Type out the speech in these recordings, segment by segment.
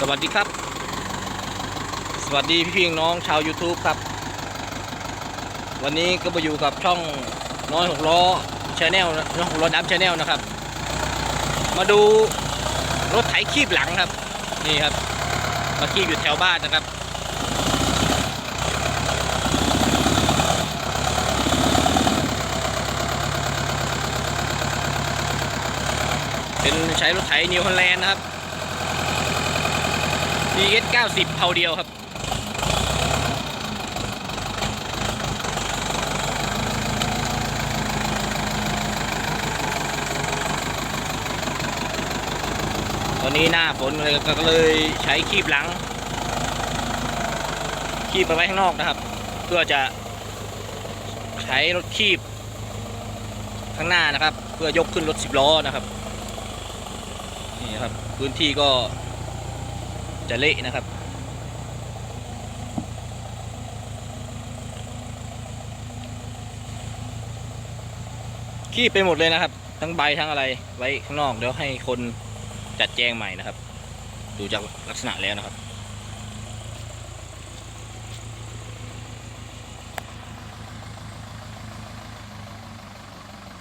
สวัสดีครับ สวัสดีพี่ๆน้องชาว YouTube ครับ วันนี้ก็มาอยู่กับช่องน้อยหกล้อชาแนลน้อยหกล้อดับชาแนลนะครับ มาดูรถไถคีบหลังครับ นี่ครับ มาคีบอยู่แถวบ้านนะครับเป็นใช้รถไถนิวฮอลแลนด์นะครับ DS 90เผาเดียวครับ ตอนนี้หน้าฝนเลยก็เลยใช้คีบหลัง คีบไปไว้ข้างนอกนะครับ เพื่อจะใช้รถคีบข้างหน้านะครับ เพื่อยกขึ้นรถสิบล้อนะครับ นี่ครับ พื้นที่ก็ จะเละนะครับคีบไปหมดเลยนะครับ ทั้งใบทั้งอะไรไว้ข้างนอกเดี๋ยวให้คนจัดแจงใหม่นะครับ ดูจากลักษณะแล้วนะครับ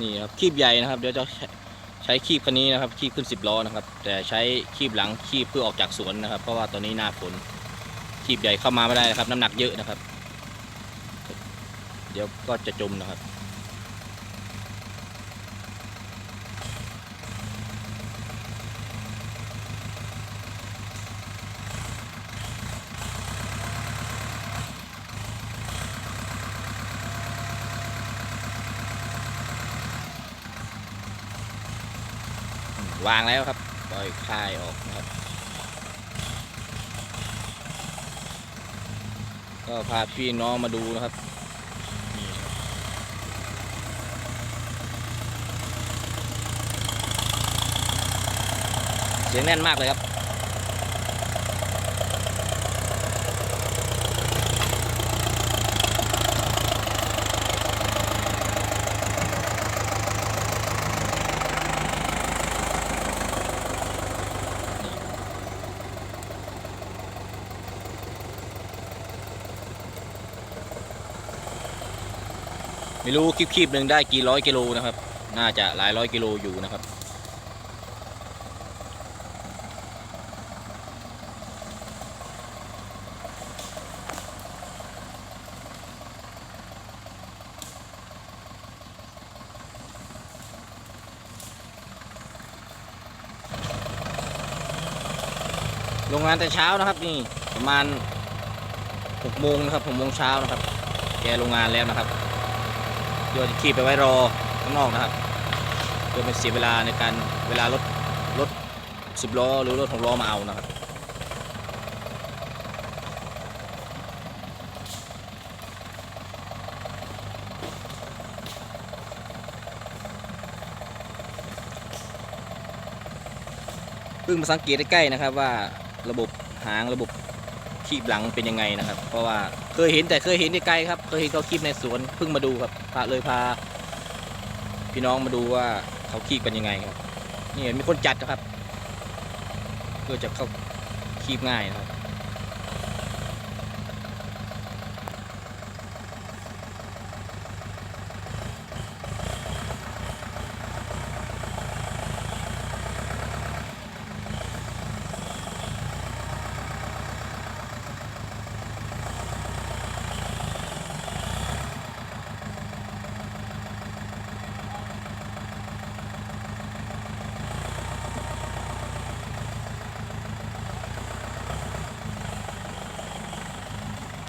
นี่ครับคีบใหญ่นะครับ เดี๋ยวจะ ช้ใช้คีบคันนี้นะครับคีบขึ้น 10ล้อนะครับ แต่ใช้คีบหลังคีบเพื่อออกจากสวนนะครับ เพราะว่าตอนนี้หน้าฝนคีบใหญ่เข้ามาไม่ได้นะครับ น้ำหนักเยอะนะครับ เดี๋ยวก็จะจมนะครับ วางแล้วครับปล่อยคายออกนะครับ ก็พาพี่น้องมาดูนะครับนี่ครับเสียงแน่นมากเลยครับ ไม่รู้คลิปๆหนึ่งได้กี่ร้อยกิโลนะครับ น่าจะหลายร้อยกิโลอยู่นะครับโรงงานแต่เช้านะครับนี่ประมาณ6โมงนะครับ6โมงเช้านะครับ แกโรงงานแล้วนะครับ ยวจะขี่ไปไว้รอข้างนอกนะครับเพื่อไม่เสียเวลาในการเวลารถรถสิบล้อหรือรถหกล้อมาเอานะครับเพิ่งมาสังเกตใกล้ๆนะครับว่าระบบหางระบบ คีบหลังเป็นยังไงนะครับ เพราะว่าเคยเห็นแต่เคยเห็นไกลๆครับ เคยเห็นเขาคีบในสวนเพิ่งมาดูครับพาเลยพา พี่น้องมาดูว่าเขาคีบกันยังไงครับนี่เห็นมีคนจัดนะครับเพื่อจะเข้าคีบง่ายนะครับ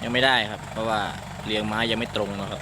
ยังไม่ได้ครับ เพราะว่าเรียงไม้ยังไม่ตรงนะครับ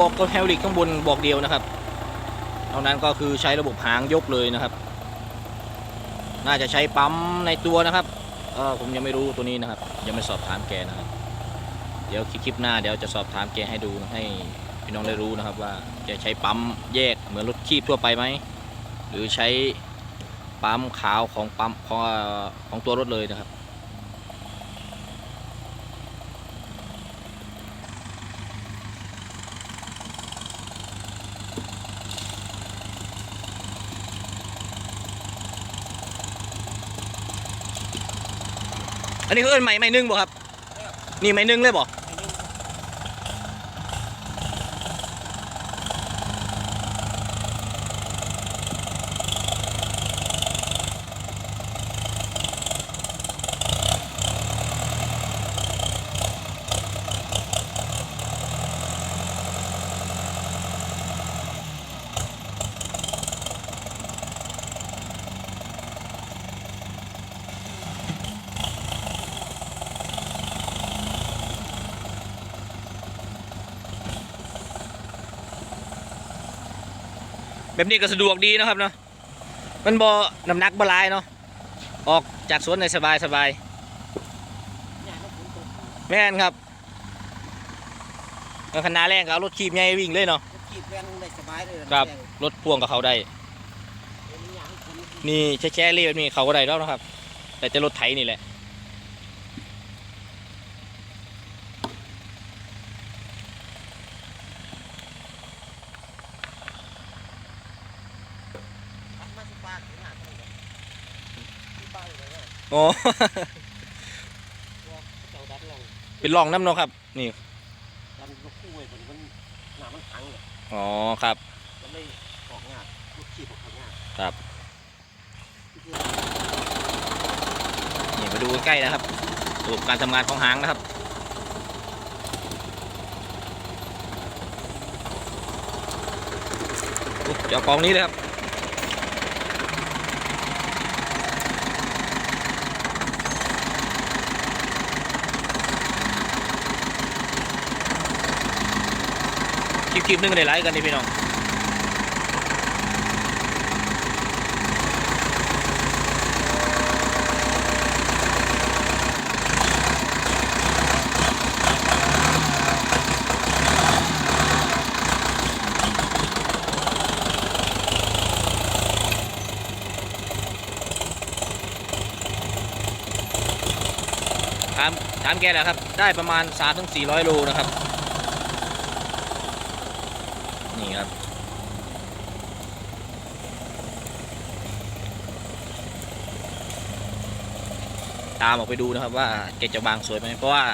บอกก็แฮลิกข้างบนบอกเดียวนะครับนอกนั้นก็คือใช้ระบบหางยกเลยนะครับ น่าจะใช้ปั๊มในตัวนะครับเออผมยังไม่รู้ตัวนี้นะครับยังไม่สอบถามแกนะครับ เดี๋ยวคลิปหน้าเดี๋ยวจะสอบถามแกให้ดูให้พี่น้องได้รู้นะครับว่าแกใช้ปั๊มแยกเหมือนรถคีบทั่วไปไหมหรือใช้ปั๊มขาวของปั๊มของของตัวรถเลยนะครับ อันนี้คือเอิ้นใหม่ใหม่นึ่งบ่ครับ นี่ใหม่นึ่งเลยบ่ แบบนี้ก็สะดวกดีนะครับเนาะมันบ่น้ำหนักบ่หลายเนาะออกจากสวนในสบายสบายแม่นครับแล้วขนาดแรงก็เอารถขีบใหญ่วิ่งเลยเนาะขีดแรงได้สบายเลยครับรถพ่วงกับเขาได้นี่แช่ๆเรีแบบนี้เขาก็ได้แล้วนะครับ แต่จะรถไถนี่แหละากถึงหาตัวเลยที่ป้ายเลยนโอ้เจ้าดันลงเป็นร่องน้ำเนาะครับ นี่ ดันลูกคู่ไว้บนมันหนามันพังเลยอ๋อครับ มันเลยออกงาลูกขีดออกงาครับ นี่มาดูใกล้ๆนะครับระบบการทำงานของหางนะครับเดี๋ยวเอากองนี้เลยครับ คลิปนึงก็ได้ไลค์กันนี่พี่น้องถามถามแกแหละครับ ได้ประมาณ 3-400 โลนะครับ นี่ครับ ตามออกไปดูนะครับว่าแกจะวางสวยไหมเพราะว่า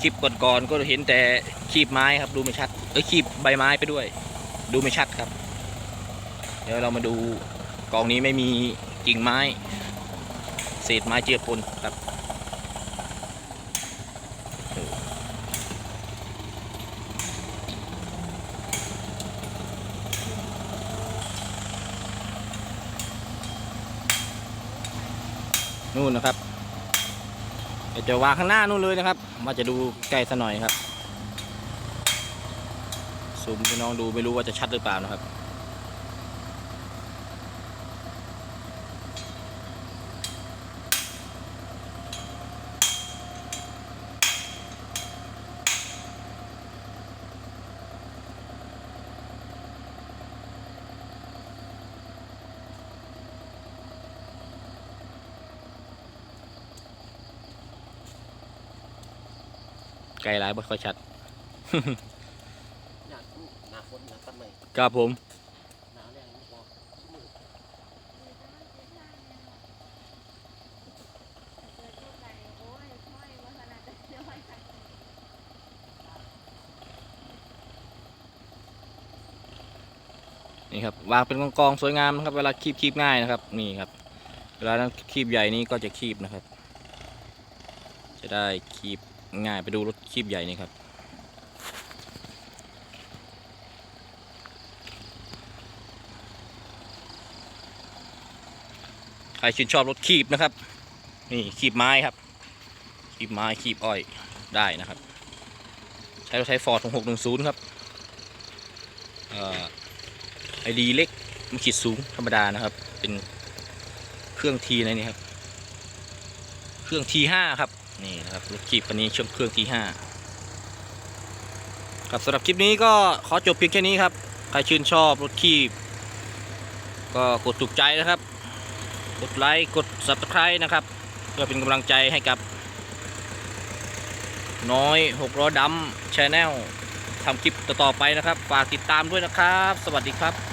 คลิปก่อนๆก็เห็นแต่คีบไม้ครับดูไม่ชัด เอ้ยคีบใบไม้ไปด้วย ดูไม่ชัดครับ เดี๋ยวเรามาดูกองนี้ไม่มีกิ่งไม้ เศษไม้เจือปนครับ นู่นนะครับเดี๋ยวจะวางข้างหน้านู่นเลยนะครับมาจะดูใกล้ซะหน่อยครับซูมพี่น้องดูไม่รู้ว่าจะชัดหรือเปล่านะครับ ไกลหลายบ่ค่อยชัด หนาหนาฝนหนาต้นไม้ครับผม หนาแรงพอนี่ครับวางเป็นกองๆสวยงามนะครับ เวลาคีบคีบง่ายนะครับนี่ครับเวลานั้นคีบใหญ่นี้ก็จะคีบนะครับ จะได้คีบ ง่ายไปดูรถคีบใหญ่นี่ครับใครชื่นชอบรถคีบนะครับ นี่คีบไม้ครับ คีบไม้คีบอ้อยได้นะครับ ใช้รถใช้ฟอร์ดหกหนึ่งศูนย์ครับไอดีเล็กมันขีดสูงธรรมดานะครับ เป็นเครื่องทีอะไรนี่ครับ เครื่องทีห้าครับ นี่นะครับรถขีบคันนี้เชื่อมเครื่องทีห้าครับสำหรับคลิปนี้ก็ขอจบเพียงแค่นี้ครับ ใครชื่นชอบรถขีบ ก็กดถูกใจนะครับ กดไลค์กด subscribe นะครับ เพื่อเป็นกำลังใจให้กับ น้อย6ล้อดำชแนลทำคลิปต่อๆไปนะครับ ฝากติดตามด้วยนะครับ สวัสดีครับ